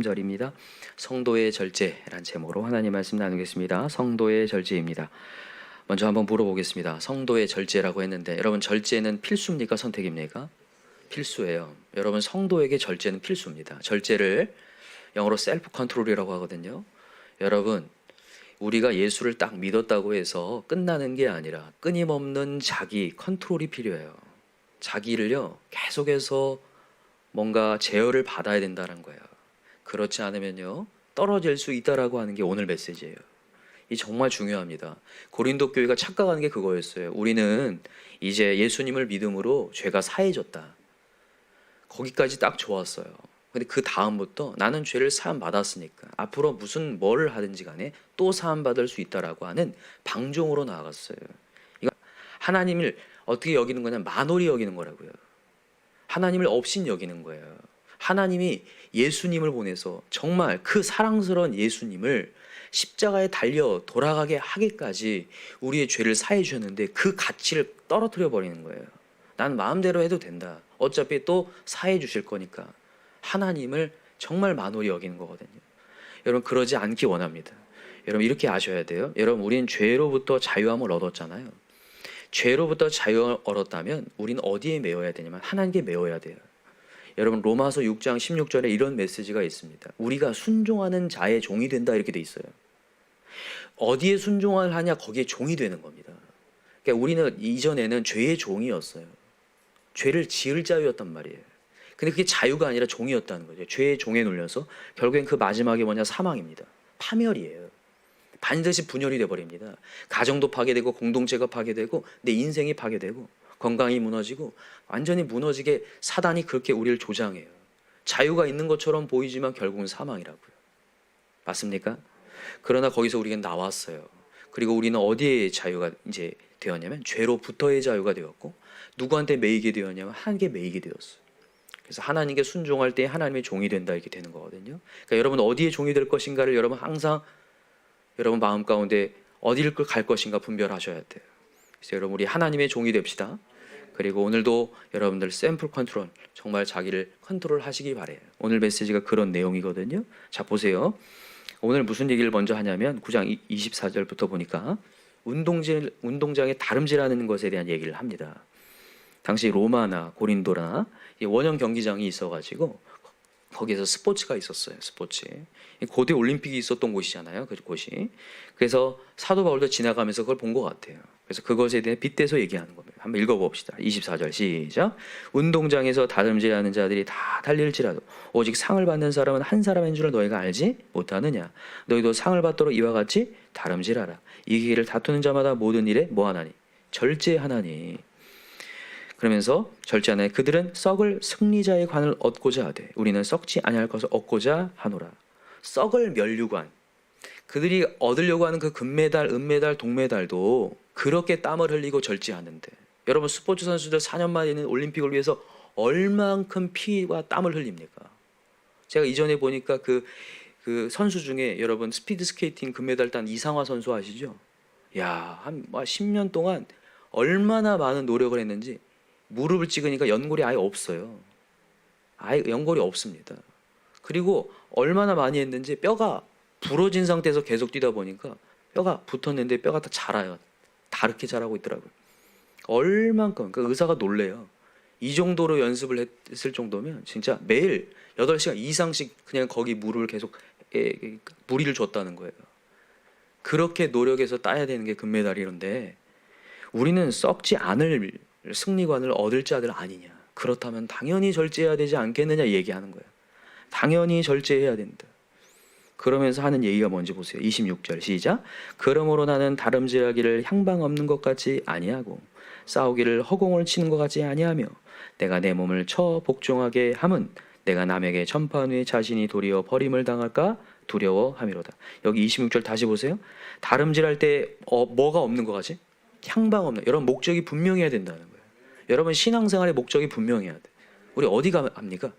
3절입니다. 성도의 절제란 제목으로 하나님 말씀 나누겠습니다. 성도의 절제입니다. 먼저 한번 물어보겠습니다. 성도의 절제라고 했는데 여러분 절제는 필수입니까 선택입니까? 필수예요. 여러분 성도에게 절제는 필수입니다. 절제를 영어로 셀프 컨트롤이라고 하거든요. 여러분 우리가 예수를 딱 믿었다고 해서 끝나는 게 아니라 끊임없는 자기 컨트롤이 필요해요. 자기를요 계속해서 뭔가 제어를 받아야 된다는 거예요. 그렇지 않으면요 떨어질 수 있다라고 하는 게 오늘 메시지예요. 이 정말 중요합니다. 고린도 교회가 착각하는 게 그거였어요. 우리는 이제 예수님을 믿음으로 죄가 사해졌다. 거기까지 딱 좋았어요. 근데 그 다음부터 나는 죄를 사함 받았으니까 앞으로 무슨 뭘 하든지 간에 또 사함 받을 수 있다라고 하는 방종으로 나아갔어요. 이거 하나님을 어떻게 여기는 거냐 만홀히 여기는 거라고요. 하나님을 없인 여기는 거예요. 하나님이 예수님을 보내서 정말 그 사랑스러운 예수님을 십자가에 달려 돌아가게 하기까지 우리의 죄를 사해 주셨는데 그 가치를 떨어뜨려 버리는 거예요. 난 마음대로 해도 된다. 어차피 또 사해 주실 거니까 하나님을 정말 만홀히 여기는 거거든요. 여러분 그러지 않기 원합니다. 여러분 이렇게 아셔야 돼요. 여러분 우리는 죄로부터 자유함을 얻었잖아요. 죄로부터 자유함을 얻었다면 우리는 어디에 매어야 되냐면 하나님께 매어야 돼요. 여러분 로마서 6장 16절에 이런 메시지가 있습니다. 우리가 순종하는 자의 종이 된다 이렇게 돼 있어요. 어디에 순종을 하냐 거기에 종이 되는 겁니다. 그러니까 우리는 이전에는 죄의 종이었어요. 죄를 지을 자유였단 말이에요. 근데 그게 자유가 아니라 종이었다는 거죠. 죄의 종에 눌려서 결국엔 그 마지막이 뭐냐 사망입니다. 파멸이에요. 반드시 분열이 돼 버립니다. 가정도 파괴되고 공동체가 파괴되고 내 인생이 파괴되고 건강이 무너지고 완전히 무너지게 사단이 그렇게 우리를 조장해요. 자유가 있는 것처럼 보이지만 결국은 사망이라고요. 맞습니까? 그러나 거기서 우리는 나왔어요. 그리고 우리는 어디에 자유가 이제 되었냐면 죄로부터의 자유가 되었고 누구한테 매이게 되었냐면 하나님께 매이게 되었어요. 그래서 하나님께 순종할 때 하나님의 종이 된다 이렇게 되는 거거든요. 그러니까 여러분 어디에 종이 될 것인가를 여러분 항상 여러분 마음 가운데 어디를 갈 것인가 분별하셔야 돼요. 그래서 여러분 우리 하나님의 종이 됩시다. 그리고 오늘도 여러분들 샘플 컨트롤 정말 자기를 컨트롤 하시기 바래요. 오늘 메시지가 그런 내용이거든요. 자 보세요. 오늘 무슨 얘기를 먼저 하냐면 9장 24절부터 보니까 운동질 운동장에 다름질하는 것에 대한 얘기를 합니다. 당시 로마나 고린도나 이 원형 경기장이 있어가지고 거기에서 스포츠가 있었어요. 스포츠. 고대 올림픽이 있었던 곳이잖아요. 그 곳이. 그래서 사도 바울도 지나가면서 그걸 본 것 같아요. 그래서 그것에 대해 빗대서 얘기하는 겁니다. 한번 읽어봅시다. 24절 시작. 운동장에서 다름질하는 자들이 다 달릴지라도 오직 상을 받는 사람은 한 사람인 줄을 너희가 알지 못하느냐. 너희도 상을 받도록 이와 같이 다름질하라. 이 길을 다투는 자마다 모든 일에 뭐하나니 절제하나니. 그러면서 절제하나니 그들은 썩을 승리자의 관을 얻고자 하되 우리는 썩지 아니할 것을 얻고자 하노라. 썩을 면류관. 그들이 얻으려고 하는 그 금메달, 은메달, 동메달도 그렇게 땀을 흘리고 절제하는데 여러분 스포츠 선수들 4년 만에 있는 올림픽을 위해서 얼만큼 피와 땀을 흘립니까? 제가 이전에 보니까 그, 그 선수 중에 여러분 스피드 스케이팅 금메달 딴 이상화 선수 아시죠? 야, 한 10년 동안 얼마나 많은 노력을 했는지 무릎을 찍으니까 연골이 아예 없어요. 아예 연골이 없습니다. 그리고 얼마나 많이 했는지 뼈가 부러진 상태에서 계속 뛰다 보니까 뼈가 붙었는데 뼈가 다 자라요. 다르게 자라고 있더라고요. 얼만큼 그 의사가 놀래요. 이 정도로 연습을 했을 정도면 진짜 매일 8시간 이상씩 그냥 거기 물을 계속 에, 에, 무리를 줬다는 거예요. 그렇게 노력해서 따야 되는 게 금메달이런데 우리는 썩지 않을 승리관을 얻을 자들 아니냐. 그렇다면 당연히 절제해야 되지 않겠느냐 얘기하는 거예요. 당연히 절제해야 된다. 그러면서 하는 얘기가 뭔지 보세요. 26절 시작. 그러므로 나는 다름질하기를 향방 없는 것 같이 아니하고 싸우기를 허공을 치는 것 같이 아니하며 내가 내 몸을 쳐 복종하게 함은 내가 남에게 전파한 후에 자신이 도리어 버림을 당할까 두려워함이로다. 여기 26절 다시 보세요. 다름질할 때 어, 뭐가 없는 것 같지? 향방 없는. 여러분 목적이 분명해야 된다는. 여러분 신앙생활의 목적이 분명해야 돼. 우리 어디 갑니까?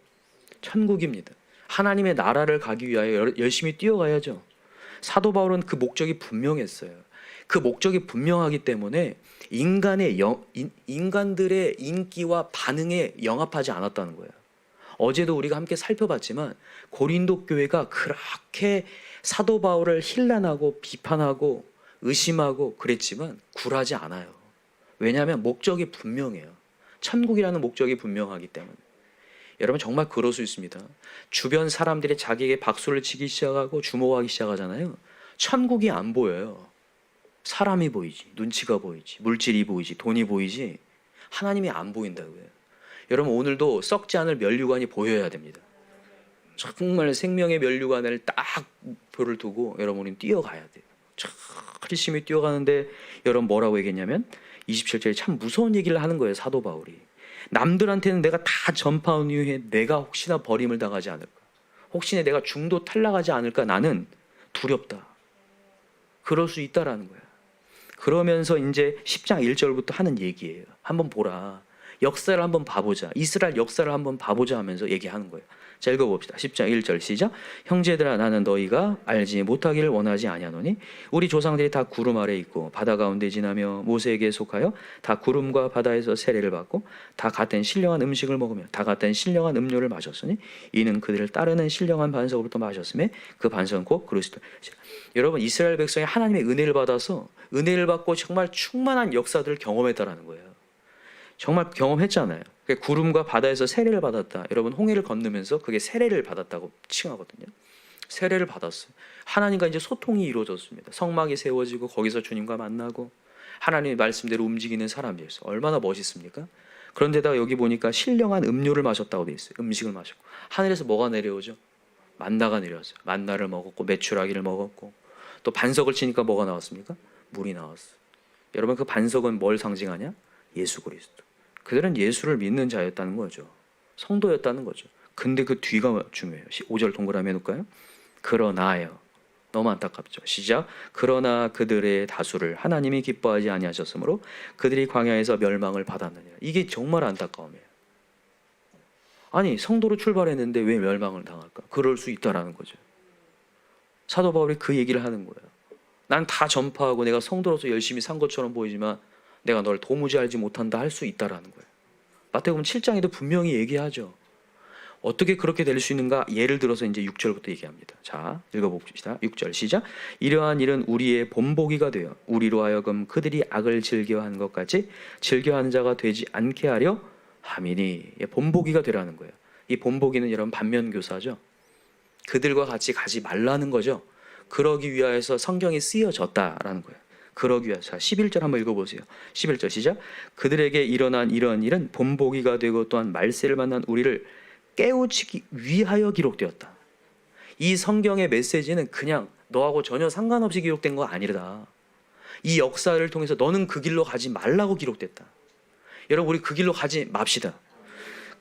천국입니다. 하나님의 나라를 가기 위하여 열심히 뛰어가야죠. 사도 바울은 그 목적이 분명했어요. 그 목적이 분명하기 때문에 인간의 영, 인, 인간들의 인기와 반응에 영합하지 않았다는 거예요. 어제도 우리가 함께 살펴봤지만 고린도 교회가 그렇게 사도 바울을 힐난하고 비판하고 의심하고 그랬지만 굴하지 않아요. 왜냐하면 목적이 분명해요. 천국이라는 목적이 분명하기 때문에. 여러분 정말 그럴 수 있습니다. 주변 사람들이 자기에게 박수를 치기 시작하고 주목하기 시작하잖아요. 천국이 안 보여요. 사람이 보이지, 눈치가 보이지, 물질이 보이지, 돈이 보이지, 하나님이 안 보인다고요. 여러분 오늘도 썩지 않을 면류관이 보여야 됩니다. 정말 생명의 면류관을 딱 표를 두고 여러분 우리는 뛰어가야 돼요. 참 열심히 뛰어가는데 여러분 뭐라고 얘기했냐면 27절에 참 무서운 얘기를 하는 거예요 사도 바울이. 남들한테는 내가 다 전파한 이후에 내가 혹시나 버림을 당하지 않을까? 혹시나 내가 중도 탈락하지 않을까? 나는 두렵다. 그럴 수 있다라는 거야. 그러면서 이제 10장 1절부터 하는 얘기예요. 한번 보라. 역사를 한번 봐보자. 이스라엘 역사를 한번 봐보자 하면서 얘기하는 거예요. 자 읽어봅시다. 10장 1절 시작. 형제들아 나는 너희가 알지 못하기를 원하지 아니하노니 우리 조상들이 다 구름 아래 있고 바다 가운데 지나며 모세에게 속하여 다 구름과 바다에서 세례를 받고 다 같은 신령한 음식을 먹으며 다 같은 신령한 음료를 마셨으니 이는 그들을 따르는 신령한 반석으로부터 마셨음에 그 반석은 곧 그리스도. 여러분 이스라엘 백성이 하나님의 은혜를 받아서 은혜를 받고 정말 충만한 역사들을 경험했다라는 거예요. 정말 경험했잖아요. 그 구름과 바다에서 세례를 받았다. 여러분 홍해를 건너면서 그게 세례를 받았다고 칭하거든요. 세례를 받았어요. 하나님과 이제 소통이 이루어졌습니다. 성막이 세워지고 거기서 주님과 만나고 하나님의 말씀대로 움직이는 사람이었어요. 얼마나 멋있습니까? 그런데다가 여기 보니까 신령한 음료를 마셨다고 돼 있어요. 음식을 마셨고 하늘에서 뭐가 내려오죠? 만나가 내려왔어요. 만나를 먹었고 메추라기를 먹었고 또 반석을 치니까 뭐가 나왔습니까? 물이 나왔어요. 여러분 그 반석은 뭘 상징하냐? 예수 그리스도. 그들은 예수를 믿는 자였다는 거죠. 성도였다는 거죠. 근데 그 뒤가 중요해요. 5절 동그라미 해놓을까요? 그러나요. 너무 안타깝죠. 시작. 그러나 그들의 다수를 하나님이 기뻐하지 아니하셨으므로 그들이 광야에서 멸망을 받았느니라. 이게 정말 안타까움이에요. 아니 성도로 출발했는데 왜 멸망을 당할까? 그럴 수 있다라는 거죠. 사도 바울이 그 얘기를 하는 거예요. 난 다 전파하고 내가 성도로서 열심히 산 것처럼 보이지만 내가 널 도무지 알지 못한다 할 수 있다라는 거예요. 마태복음 7장에도 분명히 얘기하죠. 어떻게 그렇게 될 수 있는가? 예를 들어서 이제 6절부터 얘기합니다. 자, 읽어봅시다. 6절 시작. 이러한 일은 우리의 본보기가 되어 우리로 하여금 그들이 악을 즐겨하는 것 같이 즐겨하는 자가 되지 않게 하려 함이니 예, 본보기가 되라는 거예요. 이 본보기는 여러분 반면교사죠. 그들과 같이 가지 말라는 거죠. 그러기 위하여서 성경이 쓰여졌다라는 거예요. 그러기 위해서 자, 11절 한번 읽어보세요. 11절 시작. 그들에게 일어난 이런 일은 본보기가 되고 또한 말세를 만난 우리를 깨우치기 위하여 기록되었다. 이 성경의 메시지는 그냥 너하고 전혀 상관없이 기록된 거 아니라 이 역사를 통해서 너는 그 길로 가지 말라고 기록됐다. 여러분 우리 그 길로 가지 맙시다.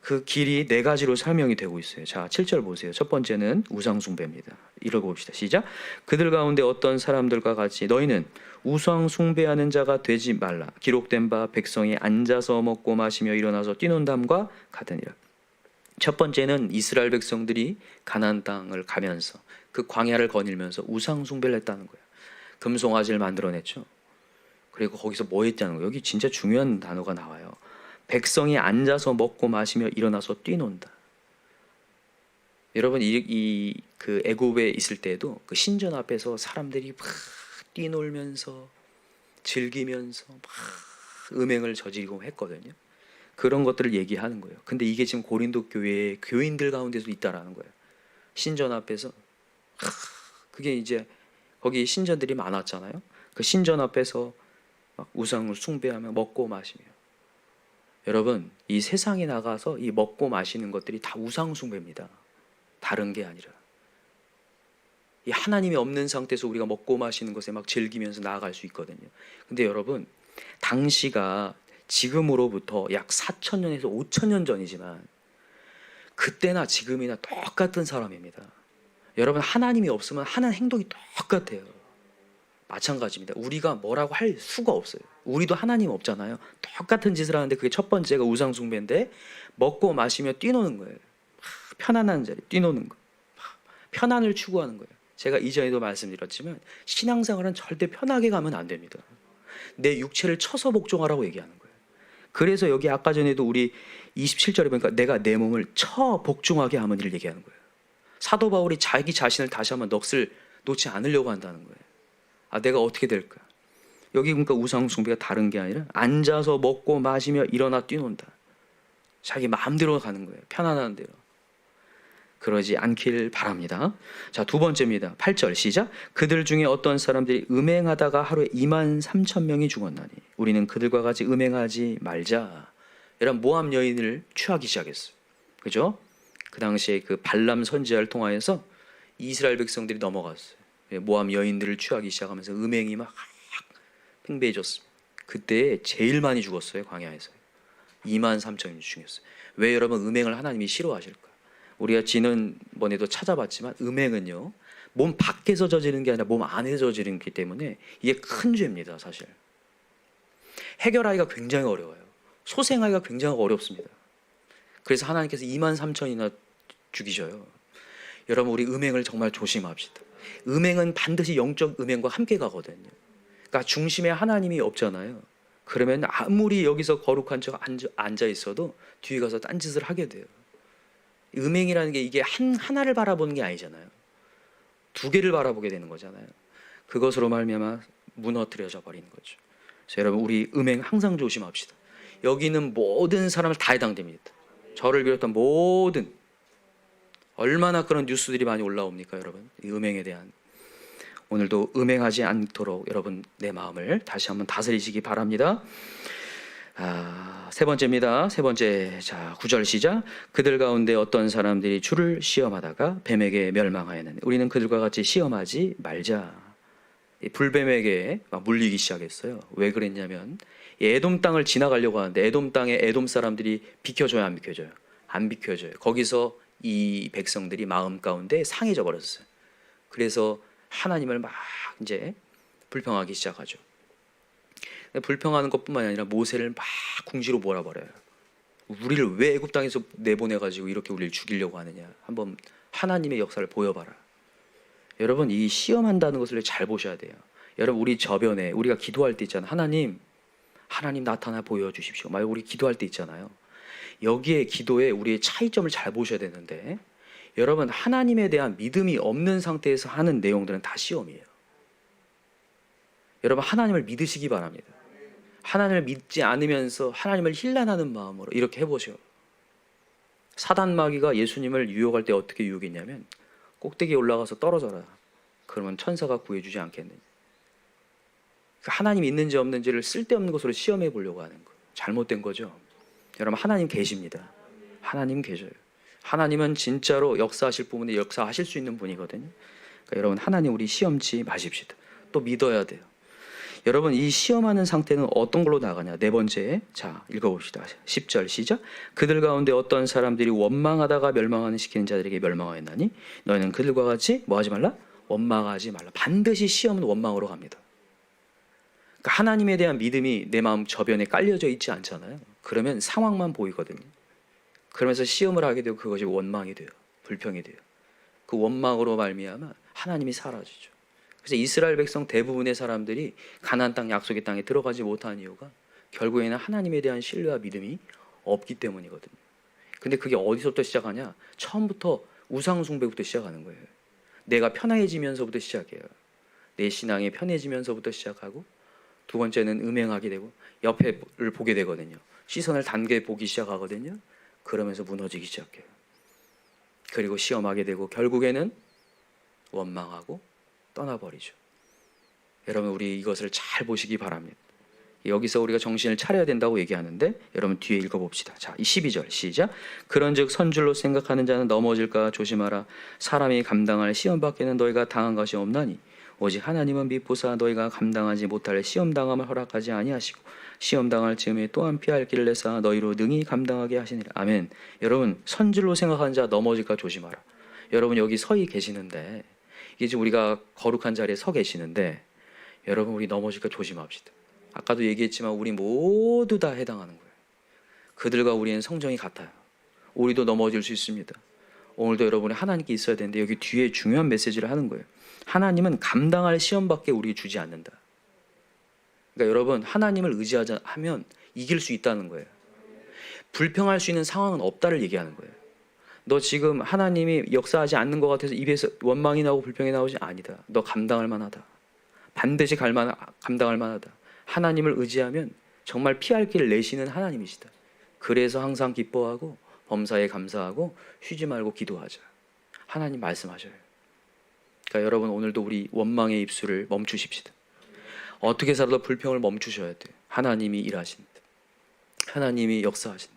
그 길이 네 가지로 설명이 되고 있어요. 자, 7절 보세요. 첫 번째는 우상 숭배입니다. 읽어봅시다. 시작. 그들 가운데 어떤 사람들과 같이 너희는 우상 숭배하는 자가 되지 말라. 기록된 바 백성이 앉아서 먹고 마시며 일어나서 뛰논담과 같으니라. 첫 번째는 이스라엘 백성들이 가나안 땅을 가면서 그 광야를 거닐면서 우상 숭배를 했다는 거예요. 금송아지를 만들어냈죠. 그리고 거기서 뭐 했다는 거예요? 여기 진짜 중요한 단어가 나와요. 백성이 앉아서 먹고 마시며 일어나서 뛰논다. 여러분 이그 애굽에 있을 때도 그 신전 앞에서 사람들이 막 뛰놀면서 즐기면서 막 음행을 저지르고 했거든요. 그런 것들을 얘기하는 거예요. 근데 이게 지금 고린도 교회의 교인들 가운데서 있다라는 거예요. 신전 앞에서 그게 이제 거기 신전들이 많았잖아요. 그 신전 앞에서 막 우상을 숭배하며 먹고 마시며 여러분 이 세상에 나가서 이 먹고 마시는 것들이 다 우상 숭배입니다. 다른 게 아니라 이 하나님이 없는 상태에서 우리가 먹고 마시는 것에 막 즐기면서 나아갈 수 있거든요. 근데 여러분 당시가 지금으로부터 약 4천 년에서 5천 년 전이지만 그때나 지금이나 똑같은 사람입니다. 여러분 하나님이 없으면 하는 행동이 똑같아요. 마찬가지입니다. 우리가 뭐라고 할 수가 없어요. 우리도 하나님 없잖아요. 똑같은 짓을 하는데 그게 첫 번째가 우상 숭배인데 먹고 마시며 뛰노는 거예요. 편안한 자리 뛰노는 거. 편안을 추구하는 거예요. 제가 이전에도 말씀드렸지만 신앙생활은 절대 편하게 가면 안 됩니다. 내 육체를 쳐서 복종하라고 얘기하는 거예요. 그래서 여기 아까 전에도 우리 27절에 보니까 내가 내 몸을 처 복종하게 하면 이를 얘기하는 거예요. 사도 바울이 자기 자신을 다시 한번 넋을 놓지 않으려고 한다는 거예요. 아, 내가 어떻게 될까? 여기 그러니까 우상 숭배가 다른 게 아니라 앉아서 먹고 마시며 일어나 뛰논다. 자기 마음대로 가는 거예요. 편안한 대로. 그러지 않길 바랍니다. 자, 두 번째입니다. 8절 시작. 그들 중에 어떤 사람들이 음행하다가 하루에 2만 3천 명이 죽었나니 우리는 그들과 같이 음행하지 말자. 이런 모함 여인을 취하기 시작했어요. 그죠? 그 당시에 그 발람 선지자를 통하여서 이스라엘 백성들이 넘어갔어요. 예, 모함 여인들을 취하기 시작하면서 음행이 막 팽배해졌습니다. 그때 제일 많이 죽었어요 광야에서 2만 3천이 죽였어요. 왜 여러분 음행을 하나님이 싫어하실까? 우리가 지난번에도 찾아봤지만 음행은요 몸 밖에서 저지르는 게 아니라 몸 안에서 저지르는 기 때문에 이게 큰 죄입니다 사실. 해결하기가 굉장히 어려워요. 소생하기가 굉장히 어렵습니다. 그래서 하나님께서 2만 3천이나 죽이셔요. 여러분 우리 음행을 정말 조심합시다. 음행은 반드시 영적 음행과 함께 가거든요. 그러니까 중심에 하나님이 없잖아요. 그러면 아무리 여기서 거룩한 척 앉아, 있어도 뒤에 가서 딴짓을 하게 돼요. 음행이라는 게 이게 한 하나를 바라보는 게 아니잖아요. 두 개를 바라보게 되는 거잖아요. 그것으로 말미암아 무너뜨려져 버리는 거죠. 그래서 여러분 우리 음행 항상 조심합시다. 여기 는 모든 사람을 다 해당됩니다. 저를 비롯한 모든 얼마나 그런 뉴스들이 많이 올라옵니까, 여러분? 이 음행에 대한 오늘도 음행하지 않도록 여러분 내 마음을 다시 한번 다스리시기 바랍니다. 아, 세 번째입니다. 세 번째 자 구절 시작. 그들 가운데 어떤 사람들이 주를 시험하다가 뱀에게 멸망하였는데 우리는 그들과 같이 시험하지 말자. 이 불뱀에게 막 물리기 시작했어요. 왜 그랬냐면 이 에돔 땅을 지나가려고 하는데 에돔 땅에 에돔 사람들이 비켜줘요, 안 비켜줘요? 안 비켜줘요. 거기서 이 백성들이 마음 가운데 상해져 버렸어요. 그래서 하나님을 막 이제 불평하기 시작하죠. 불평하는 것뿐만 아니라 모세를 막 궁지로 몰아버려요. 우리를 왜 애굽 땅에서 내보내 가지고 이렇게 우리를 죽이려고 하느냐. 한번 하나님의 역사를 보여봐라. 여러분 이 시험한다는 것을 잘 보셔야 돼요. 여러분 우리 저변에 우리가 기도할 때 있잖아요. 하나님, 하나님 나타나 보여주십시오. 막 우리 기도할 때 있잖아요. 여기에 기도에 우리의 차이점을 잘 보셔야 되는데 여러분 하나님에 대한 믿음이 없는 상태에서 하는 내용들은 다 시험이에요. 여러분 하나님을 믿으시기 바랍니다. 하나님을 믿지 않으면서 하나님을 힐난하는 마음으로 이렇게 해보셔. 사단 마귀가 예수님을 유혹할 때 어떻게 유혹했냐면 꼭대기에 올라가서 떨어져라. 그러면 천사가 구해주지 않겠느냐. 그 하나님 있는지 없는지를 쓸데없는 것으로 시험해 보려고 하는 거. 잘못된 거죠. 여러분 하나님 계십니다. 하나님 계셔요. 하나님은 진짜로 역사하실 부분에 역사하실 수 있는 분이거든요. 그러니까 여러분 하나님 우리 시험치 마십시다. 또 믿어야 돼요. 여러분 이 시험하는 상태는 어떤 걸로 나가냐? 네 번째 자 읽어 봅시다. 10절 시작. 그들 가운데 어떤 사람들이 원망하다가 멸망하는 시키는 자들에게 멸망하였나니 너희는 그들과 같이 뭐 하지 말라? 원망하지 말라. 반드시 시험은 원망으로 갑니다. 그러니까 하나님에 대한 믿음이 내 마음 저변에 깔려져 있지 않잖아요. 그러면 상황만 보이거든요. 그러면서 시험을 하게 되고 그것이 원망이 돼요. 불평이 돼요. 그 원망으로 말미암아 하나님이 사라지죠. 그래서 이스라엘 백성 대부분의 사람들이 가나안 땅 약속의 땅에 들어가지 못한 이유가 결국에는 하나님에 대한 신뢰와 믿음이 없기 때문이거든요. 근데 그게 어디서부터 시작하냐? 처음부터 우상 숭배부터 시작하는 거예요. 내가 편해지면서부터 시작해요. 내 신앙이 편해지면서부터 시작하고 두 번째는 음행하게 되고 옆에를 보게 되거든요. 시선을 단계 보기 시작하거든요. 그러면서 무너지기 시작해요. 그리고 시험하게 되고 결국에는 원망하고 떠나버리죠. 여러분 우리 이것을 잘 보시기 바랍니다. 여기서 우리가 정신을 차려야 된다고 얘기하는데 여러분 뒤에 읽어봅시다. 자, 이 12절 시작. 그런즉 선줄로 생각하는 자는 넘어질까 조심하라. 사람이 감당할 시험 밖에는 너희가 당한 것이 없나니 오직 하나님은 미포사 너희가 감당하지 못할 시험 당함을 허락하지 아니하시고 시험 당할 즈음에 또한 피할 길을 내사 너희로 능히 감당하게 하시니라. 아멘. 여러분 선줄로 생각하는 자 넘어질까 조심하라. 여러분 여기 서히 계시는데 이게 지금 우리가 거룩한 자리에 서 계시는데 여러분 우리 넘어질까 조심합시다. 아까도 얘기했지만 우리 모두 다 해당하는 거예요. 그들과 우리는 성정이 같아요. 우리도 넘어질 수 있습니다. 오늘도 여러분이 하나님께 있어야 되는데 여기 뒤에 중요한 메시지를 하는 거예요. 하나님은 감당할 시험밖에 우리 주지 않는다. 그러니까 여러분 하나님을 의지하자 하면 이길 수 있다는 거예요. 불평할 수 있는 상황은 없다를 얘기하는 거예요. 너 지금 하나님이 역사하지 않는 것 같아서 입에서 원망이 나오고 불평이 나오지 아니다. 너 감당할 만하다. 반드시 갈 만, 감당할 만하다. 하나님을 의지하면 정말 피할 길을 내시는 하나님이시다. 그래서 항상 기뻐하고 범사에 감사하고 쉬지 말고 기도하자. 하나님 말씀하셔요. 그러니까 여러분 오늘도 우리 원망의 입술을 멈추십시다. 어떻게 살아도 불평을 멈추셔야 돼요. 하나님이 일하신다. 하나님이 역사하신다.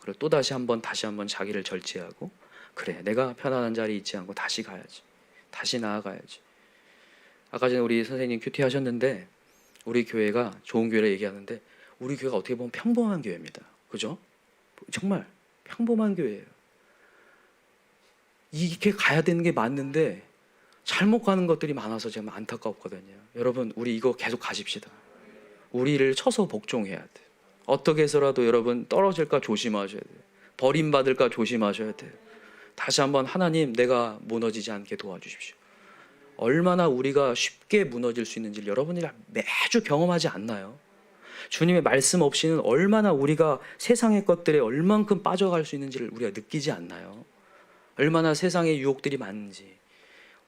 그리고 또 다시 한번 다시 한번 자기를 절제하고 그래 내가 편안한 자리에 있지 않고 다시 가야지. 다시 나아가야지. 아까 전에 우리 선생님 큐티 하셨는데 우리 교회가 좋은 교회라 얘기하는데 우리 교회가 어떻게 보면 평범한 교회입니다. 그죠? 정말 평범한 교회예요. 이렇게 가야 되는 게 맞는데 잘못 가는 것들이 많아서 좀 안타깝거든요. 여러분, 우리 이거 계속 가십시다. 우리를 쳐서 복종해야 돼. 어떻게 해서라도 여러분 떨어질까 조심하셔야 돼요. 버림받을까 조심하셔야 돼요. 다시 한번 하나님 내가 무너지지 않게 도와주십시오. 얼마나 우리가 쉽게 무너질 수 있는지 여러분이 매주 경험하지 않나요? 주님의 말씀 없이는 얼마나 우리가 세상의 것들에 얼만큼 빠져갈 수 있는지를 우리가 느끼지 않나요? 얼마나 세상의 유혹들이 많은지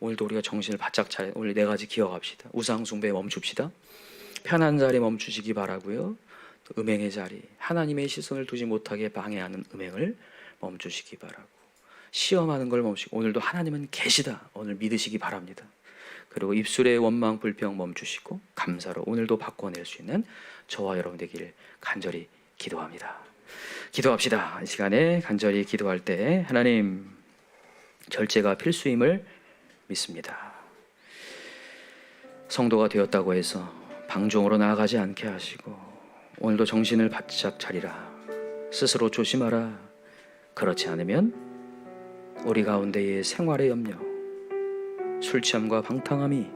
오늘도 우리가 정신을 바짝 차려 오늘 네 가지 기억합시다. 우상 숭배 멈춥시다. 편한 자리 멈추시기 바라고요. 또 음행의 자리 하나님의 시선을 두지 못하게 방해하는 음행을 멈추시기 바라고 시험하는 걸 멈추고 오늘도 하나님은 계시다 오늘 믿으시기 바랍니다. 그리고 입술의 원망 불평 멈추시고 감사로 오늘도 바꿔낼 수 있는 저와 여러분 되기를 간절히 기도합니다. 기도합시다. 이 시간에 간절히 기도할 때 하나님 절제가 필수임을 믿습니다. 성도가 되었다고 해서 방종으로 나아가지 않게 하시고 오늘도 정신을 바짝 차리라. 스스로 조심하라. 그렇지 않으면 우리 가운데의 생활의 염려, 술 취함과 방탕함이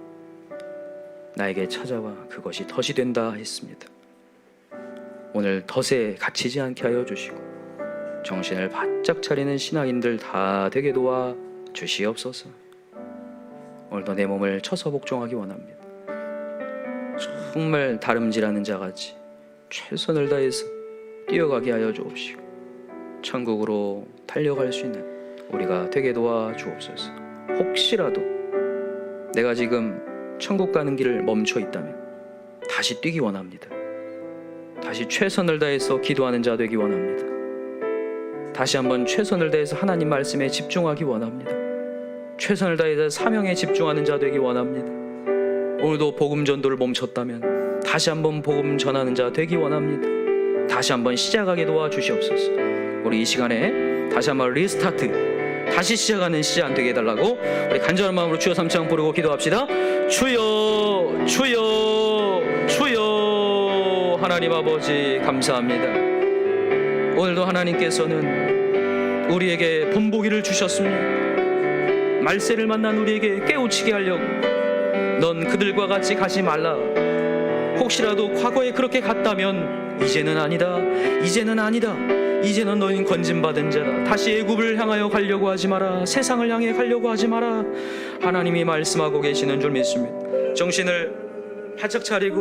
나에게 찾아와 그것이 덫이 된다 했습니다. 오늘 덫에 갇히지 않게 하여 주시고 정신을 바짝 차리는 신앙인들 다 되게 도와 주시옵소서. 오늘도 내 몸을 쳐서 복종하기 원합니다. 정말 다름질하는 자같이 최선을 다해서 뛰어가게 하여 주옵시고 천국으로 달려갈 수 있는 우리가 되게 도와 주옵소서. 혹시라도 내가 지금 천국 가는 길을 멈춰 있다면 다시 뛰기 원합니다. 다시 최선을 다해서 기도하는 자 되기 원합니다. 다시 한번 최선을 다해서 하나님 말씀에 집중하기 원합니다. 최선을 다해서 사명에 집중하는 자 되기 원합니다. 오늘도 복음 전도를 멈췄다면 다시 한번 복음 전하는 자 되기 원합니다. 다시 한번 시작하게 도와주시옵소서. 우리 이 시간에 다시 한번 리스타트, 다시 시작하는 시간 되게 해달라고 우리 간절한 마음으로 주여 삼창 부르고 기도합시다. 주여, 주여, 주여, 하나님 아버지 감사합니다. 오늘도 하나님께서는 우리에게 본보기를 주셨습니다. 말세를 만난 우리에게 깨우치게 하려고 넌 그들과 같이 가지 말라. 혹시라도 과거에 그렇게 갔다면 이제는 아니다. 이제는 아니다. 이제는 너희는 건진받은 자다. 다시 애굽을 향하여 가려고 하지 마라. 세상을 향해 가려고 하지 마라. 하나님이 말씀하고 계시는 줄 믿습니다. 정신을 바짝 차리고